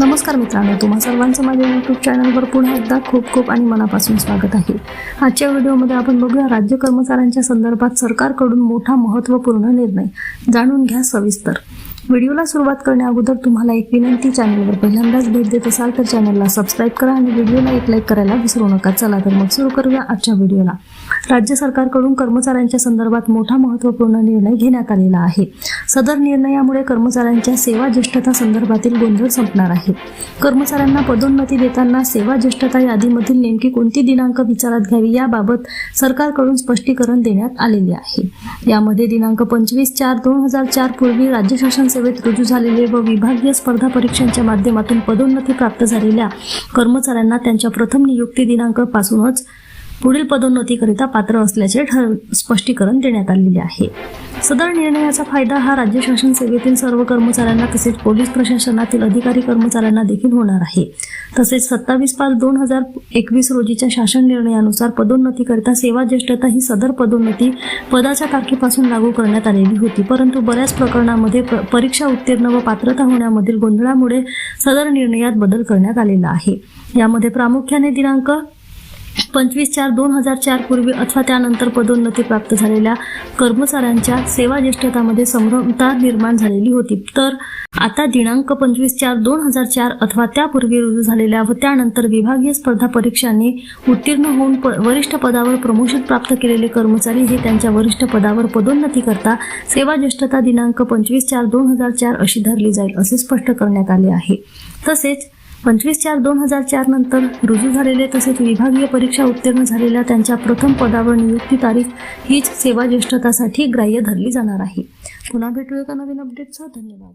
नमस्कार मित्रांनो तुम्हा सर्वांचं माझ्या यूट्यूब चॅनलवर पुन्हा एकदा खूप खूप आणि मनापासून स्वागत आहे. आजच्या व्हिडिओमध्ये आपण बघूया राज्य कर्मचाऱ्यांच्या संदर्भात सरकारकडून मोठा महत्त्वपूर्ण निर्णय. जाणून घ्या सविस्तर. व्हिडिओला सुरुवात करण्या अगोदर तुम्हाला एक विनंती चॅनलवर पहिल्यांदाच भेट देत असाल तर चॅनलला सबस्क्राईब करा आणि व्हिडिओला एक लाईक करायला विसरू नका. चला तर मग सुरू करूया आजच्या व्हिडिओला. राज्य सरकारकडून कर्मचाऱ्यांच्या संदर्भात मोठा महत्त्वपूर्ण निर्णय घेण्यात आलेला आहे. सदर निर्णयामुळे कर्मचाऱ्यांच्या सेवा ज्येष्ठता संदर्भातील गोंधळ संपणार आहे. कर्मचाऱ्यांना पदोन्नती देताना सेवा ज्येष्ठता यादीमधील नेमकी कोणती दिनांक विचारात घ्यावी याबाबत सरकारकडून स्पष्टीकरण देण्यात आलेले आहे. यामध्ये दिनांक पंचवीस चार दोन हजार चार पूर्वी राज्य शासन सेवेत रुजू झालेले व विभागीय स्पर्धा परीक्षांच्या माध्यमातून पदोन्नती प्राप्त झालेल्या कर्मचाऱ्यांना त्यांच्या प्रथम नियुक्ती दिनांकापासूनच पुढील पदोन्नतीकरिता पात्र असल्याचे ठर स्पष्टीकरण देण्यात आलेले आहे. सदर निर्णयाचा फायदा हा राज्य शासन सेवेतील सर्व कर्मचाऱ्यांना तसेच पोलीस प्रशासनातील अधिकारी कर्मचाऱ्यांना देखील होणार आहे. तसेच सत्तावीस पाच दोन हजार एकवीस रोजीच्या शासन निर्णयानुसार पदोन्नतीकरिता सेवा ज्येष्ठता ही सदर पदोन्नती पदाच्या तारखेपासून लागू करण्यात आलेली होती. परंतु बऱ्याच प्रकरणामध्ये प- परीक्षा उत्तीर्ण व पात्रता होण्यामधील गोंधळामुळे सदर निर्णयात बदल करण्यात आलेला आहे. यामध्ये प्रामुख्याने दिनांक पंचवीस चार दोन हजार चार पूर्वी अथवा त्यानंतर पदोन्नती प्राप्त झालेल्या कर्मचाऱ्यांच्या सेवा ज्येष्ठतामध्ये संभ्रमता निर्माण झालेली होती. तर आता दिनांक पंचवीस चार दोन हजार चार अथवा त्यापूर्वी रुजू झालेल्या व त्यानंतर विभागीय स्पर्धा परीक्षांनी उत्तीर्ण होऊन प वरिष्ठ पदावर प्रमोशन प्राप्त केलेले कर्मचारी हे त्यांच्या वरिष्ठ पदावर पदोन्नती करता सेवा ज्येष्ठता दिनांक पंचवीस चार दोन हजार चार अशी धरली जाईल असे स्पष्ट करण्यात आले आहे. तसेच पंचवीस चार दोन हजार चार नंतर रुजू झालेले तसेच विभागीय परीक्षा उत्तीर्ण झालेल्या त्यांच्या प्रथम पदावर नियुक्ती तारीख हीच सेवा ज्येष्ठतासाठी ग्राह्य धरली जाणार आहे. पुन्हा भेटूया का नवीन अपडेटसह धन्यवाद.